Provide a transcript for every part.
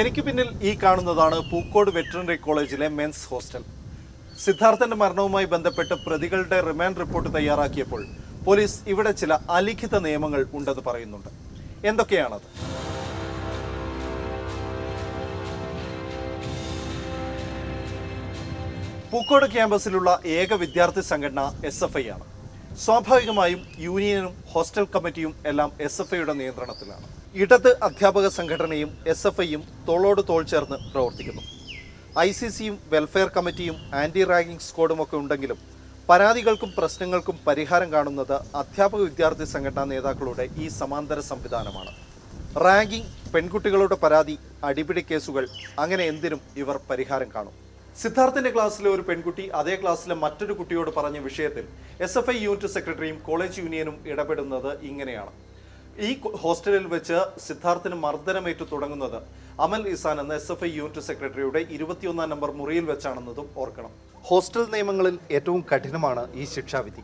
എനിക്ക് പിന്നിൽ ഈ കാണുന്നതാണ് പൂക്കോട് വെറ്ററിനറി കോളേജിലെ മെൻസ് ഹോസ്റ്റൽ സിദ്ധാർത്ഥന്റെ മരണവുമായി ബന്ധപ്പെട്ട് പ്രതികളുടെ റിമാൻഡ് റിപ്പോർട്ട് തയ്യാറാക്കിയപ്പോൾ പോലീസ് ഇവിടെ ചില അലിഖിത നിയമങ്ങൾ ഉണ്ടെന്ന് പറയുന്നുണ്ട്. എന്തൊക്കെയാണത്? പൂക്കോട് ക്യാമ്പസിലുള്ള ഏക വിദ്യാർത്ഥി സംഘടന എസ് എഫ് ഐ ആണ്. സ്വാഭാവികമായും യൂണിയനും ഹോസ്റ്റൽ കമ്മിറ്റിയും എല്ലാം എസ് എഫ് ഐയുടെ നിയന്ത്രണത്തിലാണ്. ഇടത് അധ്യാപക സംഘടനയും എസ് എഫ് ഐയും തോളോട് തോൾ ചേർന്ന് പ്രവർത്തിക്കുന്നു. ഐ സി സിയും വെൽഫെയർ കമ്മിറ്റിയും ആന്റി റാഗിംഗ് സ്ക്വാഡും ഒക്കെ ഉണ്ടെങ്കിലും പരാതികൾക്കും പ്രശ്നങ്ങൾക്കും പരിഹാരം കാണുന്നത് അധ്യാപക വിദ്യാർത്ഥി സംഘടനാ നേതാക്കളുടെ ഈ സമാന്തര സംവിധാനമാണ്. റാഗിംഗ് പെൺകുട്ടികളുടെ പരാതി അടിപിടി കേസുകൾ അങ്ങനെ എന്തിനും ഇവർ പരിഹാരം കാണും. സിദ്ധാർത്ഥിന്റെ ക്ലാസ്സിലെ ഒരു പെൺകുട്ടി അതേ ക്ലാസ്സിലെ മറ്റൊരു കുട്ടിയോട് പറഞ്ഞ വിഷയത്തിൽ എസ് യൂണിറ്റ് സെക്രട്ടറിയും കോളേജ് യൂണിയനും ഇടപെടുന്നത് ഇങ്ങനെയാണ്. ഈ ഹോസ്റ്റലിൽ വെച്ച് സിദ്ധാർത്ഥിന് മർദ്ദനമേറ്റു തുടങ്ങുന്നത് അമൽ ഇസാൻ എന്ന എസ് എഫ് ഐ യൂണിറ്റ് സെക്രട്ടറിയുടെ ഇരുപത്തിയൊന്നാം നമ്പർ മുറിയിൽ വെച്ചാണെന്നതും ഓർക്കണം. ഹോസ്റ്റൽ നിയമങ്ങളിൽ ഏറ്റവും കഠിനമാണ് ഈ ശിക്ഷാവിധി.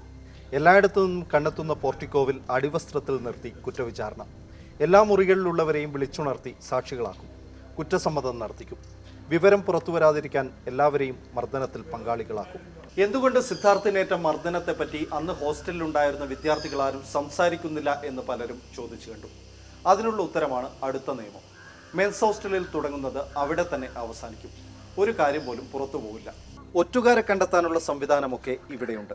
എല്ലായിടത്തു നിന്നും കണ്ടെത്തുന്ന പോർട്ടിക്കോവിൽ അടിവസ്ത്രത്തിൽ നിർത്തി കുറ്റവിചാരണ. എല്ലാ മുറികളിലുള്ളവരെയും വിളിച്ചുണർത്തി സാക്ഷികളാക്കും കുറ്റസമ്മതം നടത്തിക്കും. വിവരം പുറത്തുവരാതിരിക്കാൻ എല്ലാവരെയും മർദ്ദനത്തിൽ പങ്കാളികളാക്കും. എന്തുകൊണ്ട് സിദ്ധാർത്ഥിനേറ്റ മർദ്ദനത്തെപ്പറ്റി അന്ന് ഹോസ്റ്റലിലുണ്ടായിരുന്ന വിദ്യാർത്ഥികളാരും സംസാരിക്കുന്നില്ല എന്ന് പലരും ചോദിച്ചു കണ്ടു. അതിനുള്ള ഉത്തരമാണ് അടുത്ത നിയമം. മെൻസ് ഹോസ്റ്റലിൽ തുടങ്ങുന്നത് അവിടെ തന്നെ അവസാനിക്കും. ഒരു കാര്യം പോലും പുറത്തു പോകില്ല ഒറ്റുകാരെ കണ്ടെത്താനുള്ള സംവിധാനമൊക്കെ ഇവിടെയുണ്ട്.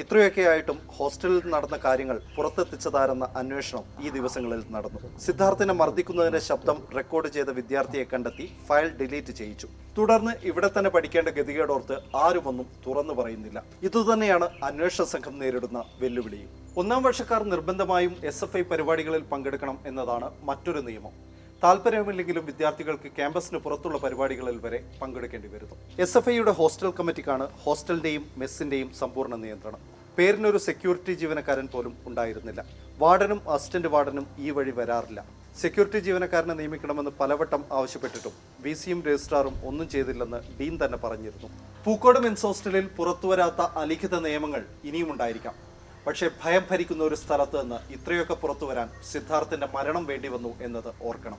ഇത്രയൊക്കെ ആയിട്ടും ഹോസ്റ്റലിൽ നടന്ന കാര്യങ്ങൾ പുറത്തെത്തിച്ചതാരെന്ന അന്വേഷണം ഈ ദിവസങ്ങളിൽ നടന്നു. സിദ്ധാർത്ഥിനെ മർദ്ദിക്കുന്നതിന്റെ ശബ്ദം റെക്കോർഡ് ചെയ്ത വിദ്യാർത്ഥിയെ കണ്ടെത്തി ഫയൽ ഡിലീറ്റ് ചെയ്യിച്ചു. തുടർന്ന് ഇവിടെ തന്നെ പഠിക്കേണ്ട ഗതികേടോർത്ത് ആരുമൊന്നും തുറന്നു പറയുന്നില്ല. ഇതുതന്നെയാണ് അന്വേഷണ സംഘം നേരിടുന്ന വെല്ലുവിളിയും. ഒന്നാം വർഷക്കാർ നിർബന്ധമായും എസ് പരിപാടികളിൽ പങ്കെടുക്കണം എന്നതാണ് മറ്റൊരു നിയമം. താല്പര്യമില്ലെങ്കിലും വിദ്യാർത്ഥികൾക്ക് ക്യാമ്പസിന് പുറത്തുള്ള പരിപാടികളിൽ വരെ പങ്കെടുക്കേണ്ടി വരുന്നു. എസ് എഫ് ഐയുടെ ഹോസ്റ്റൽ കമ്മിറ്റിക്കാണ് ഹോസ്റ്റലിന്റെയും മെസ്സിന്റെയും സമ്പൂർണ നിയന്ത്രണം. പേരിനൊരു സെക്യൂരിറ്റി ജീവനക്കാരൻ പോലും ഉണ്ടായിരുന്നില്ല. വാർഡനും അസിസ്റ്റന്റ് വാർഡനും ഈ വഴി വരാറില്ല. സെക്യൂരിറ്റി ജീവനക്കാരനെ നിയമിക്കണമെന്ന് പലവട്ടം ആവശ്യപ്പെട്ടിട്ടും ബി സിയും രജിസ്ട്രാറും ഒന്നും ചെയ്തില്ലെന്ന് ഡീൻ തന്നെ പറഞ്ഞിരുന്നു. പൂക്കോട് മെൻസ് ഹോസ്റ്റലിൽ പുറത്തുവരാത്ത അലിഖിത നിയമങ്ങൾ ഇനിയും ഉണ്ടായിരിക്കാം. പക്ഷേ ഭയം ഭരിക്കുന്ന ഒരു സ്ഥലത്ത് നിന്ന് ഇത്രയൊക്കെ പുറത്തു വരാൻ സിദ്ധാർത്ഥിന്റെ മരണം വേണ്ടി വന്നു എന്നത് ഓർക്കണം.